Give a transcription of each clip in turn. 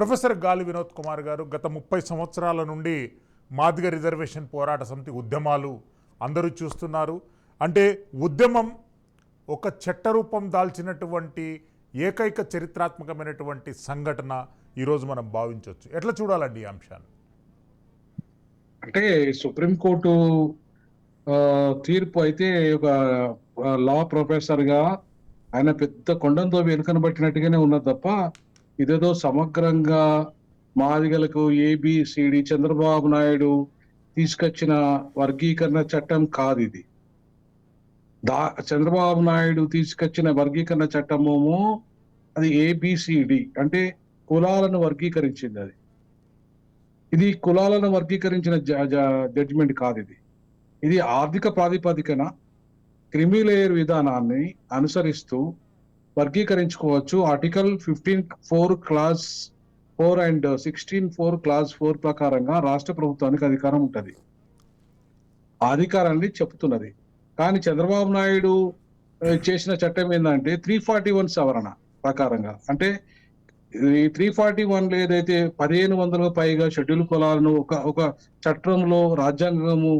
Professor గాలి వినోద్ కుమార్ గారు గత ముప్పై సంవత్సరాల నుండి మాదిగ రిజర్వేషన్ పోరాట సమితి ఉద్యమాలు అందరూ చూస్తున్నారు. అంటే ఉద్యమం ఒక చట్టరూపం దాల్చినటువంటి ఏకైక చరిత్రాత్మకమైనటువంటి సంఘటన ఈరోజు మనం భావించవచ్చు. ఎట్లా చూడాలండి ఈ అంశాన్ని? అంటే సుప్రీంకోర్టు తీర్పు అయితే ఒక లా ప్రొఫెసర్గా ఆయన పెద్ద కొండంతో వెనుకనబట్టినట్టుగానే ఉన్నది తప్ప ఇదేదో సమగ్రంగా మాదిగలకు ఏబిసిడి చంద్రబాబు నాయుడు తీసుకొచ్చిన వర్గీకరణ చట్టం కాదు ఇది దా చంద్రబాబు నాయుడు తీసుకొచ్చిన వర్గీకరణ చట్టమేమో అది ఏబిసిడి అంటే కులాలను వర్గీకరించింది అది. ఇది కులాలను వర్గీకరించిన జడ్జిమెంట్ కాదు ఇది ఇది ఆర్థిక ప్రాతిపదికన క్రిమిలేయర్ విధానాన్ని అనుసరిస్తూ వర్గీకరించుకోవచ్చు. Article fifteen four clause four and sixteen four clause four ప్రకారంగా రాష్ట్ర ప్రభుత్వానికి అధికారం ఉంటుంది. అధికారాన్ని చెప్తున్నది. కానీ చంద్రబాబు నాయుడు చేసిన చట్టం ఏంటంటే త్రీ ఫార్టీ వన్ సవరణ ప్రకారంగా. అంటే ఈ త్రీ ఫార్టీ వన్ ఏదైతే పదిహేను వందలకు పైగా షెడ్యూల్ కులాలను ఒక ఒక చట్టంలో రాజ్యాంగము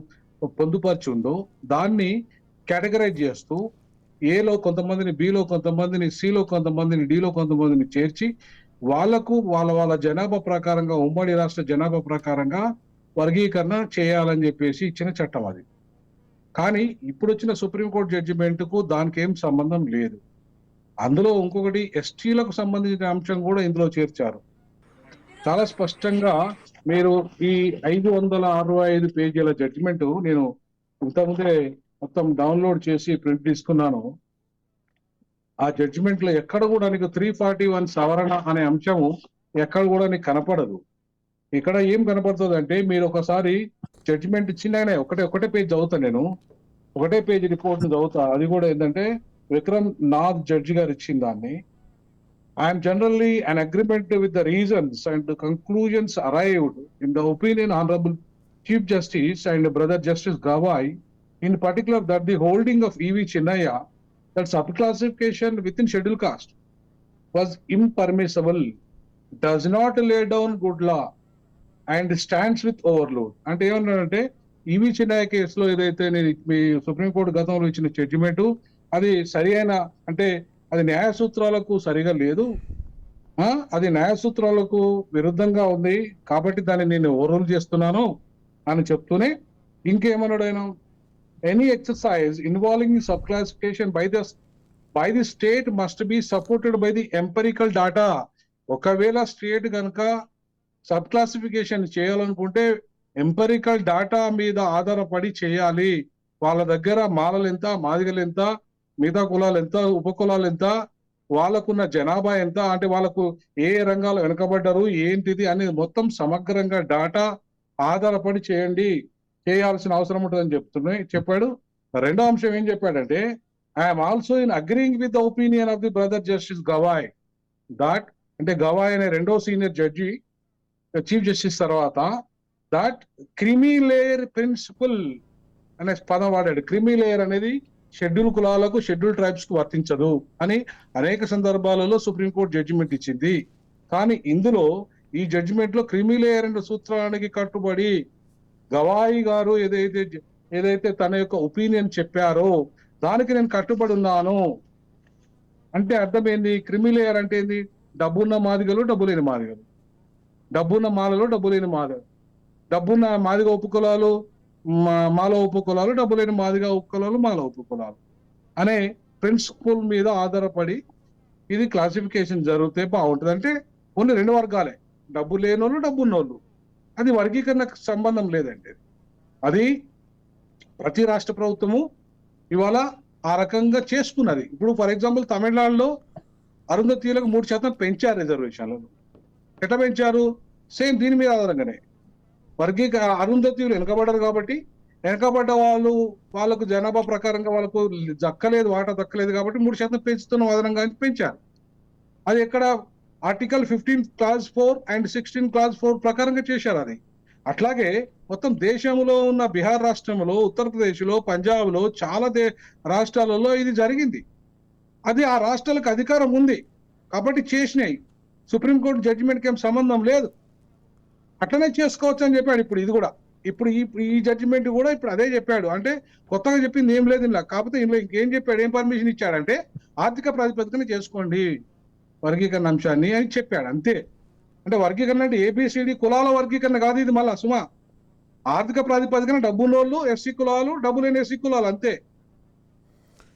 పొందుపరిచి ఉందో దాన్ని కేటగరైజ్ చేస్తూ ఏలో కొంతమందిని బిలో కొంతమందిని సిలో కొంతమందిని డిలో కొంతమందిని చేర్చి వాళ్ళకు వాళ్ళ వాళ్ళ జనాభా ప్రకారంగా ఉమ్మడి రాష్ట్ర జనాభా ప్రకారంగా వర్గీకరణ చేయాలని చెప్పేసి ఇచ్చిన చట్టం అది. కానీ ఇప్పుడు వచ్చిన సుప్రీంకోర్టు జడ్జిమెంట్కు దానికి ఏం సంబంధం లేదు. అందులో ఇంకొకటి ఎస్టీలకు సంబంధించిన అంశం కూడా ఇందులో చేర్చారు. చాలా స్పష్టంగా మీరు ఈ ఐదు వందల అరవై ఐదు పేజీల జడ్జిమెంట్ నేను ఇంతకుముందే మొత్తం డౌన్లోడ్ చేసి ప్రింట్ తీసుకున్నాను. ఆ జడ్జిమెంట్లో ఎక్కడ కూడా నీకు త్రీ ఫార్టీ వన్ సవరణ అనే అంశము ఎక్కడ కూడా నీకు కనపడదు. ఇక్కడ ఏం కనపడుతుంది అంటే మీరు ఒకసారి జడ్జిమెంట్ చిన్నగానే ఒకటే ఒకటే పేజ్ చదువుతా నేను. ఒకటే పేజ్ రిపోర్ట్ చదువుతా. అది కూడా ఏంటంటే విక్రమ్ నాథ్ జడ్జి గారు ఇచ్చిన దాన్ని. I'm generally in agreement with the reasons and conclusions arrived in the opinion honourable chief justice and brother justice Gavai in particular that the holding of E V Chinnaiah that sub classification within schedule caste was impermissible does not lay down good law and stands with overload అంటే ఏమన్నాడంటే ఈవి చిన్నయ్య కేసులో ఏదైతే నేను మీ supreme court గతంలో ఇచ్చిన judgement అది సరి అయిన అంటే అది న్యాయ సూత్రాలకు సరిగా లేదు. అది న్యాయ సూత్రాలకు విరుద్ధంగా ఉంది. కాబట్టి దాన్ని నేను ఓవర్ చేస్తున్నాను అని చెప్తూనే ఇంకేమన్నాడు ఆయన? Any exercise involving sub classification by the by the state must be supported by the empirical data ఒకవేళ స్టేట్ కనుక సబ్ క్లాసిఫికేషన్ చేయాలనుకుంటే ఎంపరికల్ డాటా మీద ఆధారపడి చేయాలి. వాళ్ళ దగ్గర మాలలు ఎంత మాదిగలు ఎంత మిగతా కులాలు ఎంత ఉపకులాలు ఎంత వాళ్ళకున్న జనాభా ఎంత అంటే వాళ్ళకు ఏ రంగాలు వెనకబడ్డారు ఏంటిది అనేది మొత్తం సమగ్రంగా డాటా ఆధారపడి చేయండి. చేయాల్సిన అవసరం ఉంటుందని చెప్తున్నాయి. చెప్పాడు. రెండో అంశం ఏం చెప్పాడంటే I'm also in agreeing with the opinion of the brother justice Gavai that అంటే గవాయ్ అనే రెండో సీనియర్ జడ్జి చీఫ్ జస్టిస్ తర్వాత దాట్ క్రిమీ లేయర్ ప్రిన్సిపల్ అనే పదం వాడాడు. క్రిమీ లేయర్ అనేది షెడ్యూల్ కులాలకు షెడ్యూల్ ట్రైబ్స్కు వర్తించదు అని అనేక సందర్భాలలో సుప్రీంకోర్టు జడ్జిమెంట్ ఇచ్చింది. కానీ ఇందులో ఈ జడ్జిమెంట్లో క్రిమీ లేయర్ అనే సూత్రానికి కట్టుబడి గవాయి గారు ఏదైతే ఏదైతే తన యొక్క ఒపీనియన్ చెప్పారో దానికి నేను కట్టుబడి ఉన్నాను. అంటే అర్థమైంది క్రిమిలేయర్ అంటే ఏంది? డబ్బున్న మాదిగలు డబ్బు లేని మాదిగలు. డబ్బున్న మాలలో డబ్బు లేని మాదిగలు డబ్బున్న మాదిగ ఉపకులాలు కులాలు మాల ఉపకులాలు డబ్బు లేని మాదిగ ఉపకులాలు మాల ఉపకులాలు అనే ప్రిన్సిపల్ మీద ఆధారపడి ఇది క్లాసిఫికేషన్ జరిగితే బాగుంటుంది. అంటే కొన్ని రెండు వర్గాలే. డబ్బు లేనోళ్ళు డబ్బు ఉన్నోళ్ళు అది వర్గీకరణకు సంబంధం లేదండి. అది ప్రతి రాష్ట్ర ప్రభుత్వము ఇవాళ ఆ రకంగా చేసుకున్నది. ఇప్పుడు ఫర్ ఎగ్జాంపుల్ తమిళనాడులో అరుంధతీయులకు మూడు శాతం పెంచారు రిజర్వేషన్లను. ఎట్లా పెంచారు? సేమ్ దీని మీద ఆధారంగానే. వర్గీక అరుంధతీయులు వెనకబడ్డారు కాబట్టి వెనకబడ్డ వాళ్ళు వాళ్ళకు జనాభా ప్రకారంగా వాళ్ళకు దక్కలేదు వాటా దక్కలేదు కాబట్టి మూడు శాతం పెంచుతున్న ఆధారంగా పెంచారు. అది ఎక్కడ article fifteen clause four and sixteen clause four ప్రకారంగా చేశారు అది. అట్లాగే మొత్తం దేశంలో ఉన్న బీహార్ రాష్ట్రంలో ఉత్తరప్రదేశ్లో పంజాబ్లో చాలా దే రాష్ట్రాలలో ఇది జరిగింది. అది ఆ రాష్ట్రాలకు అధికారం ఉంది. కాబట్టి చేసినాయి. సుప్రీంకోర్టు జడ్జిమెంట్కి ఏం సంబంధం లేదు. అట్లనే చేసుకోవచ్చు అని చెప్పాడు ఇప్పుడు ఇది కూడా. ఇప్పుడు ఈ ఈ జడ్జిమెంట్ కూడా ఇప్పుడు అదే చెప్పాడు. అంటే కొత్తగా చెప్పింది ఏం లేదు ఇలా కాకపోతే ఇందులో ఇంకేం చెప్పాడు? ఏం పర్మిషన్ ఇచ్చాడంటే ఆర్థిక ప్రాతిపదికన చేసుకోండి. వర్గీకరణ అంశాన్ని అని చెప్పాడు అంతే. అంటే వర్గీకరణ అంటే ఏబిసిడి కులాల వర్గీకరణ కాదు ఇది మళ్ళా సుమా. ఆర్థిక ప్రాతిపదికన డబ్బు ఎస్సీ కులాలు డబ్బు లేని ఎస్సీ కులాలు అంతే.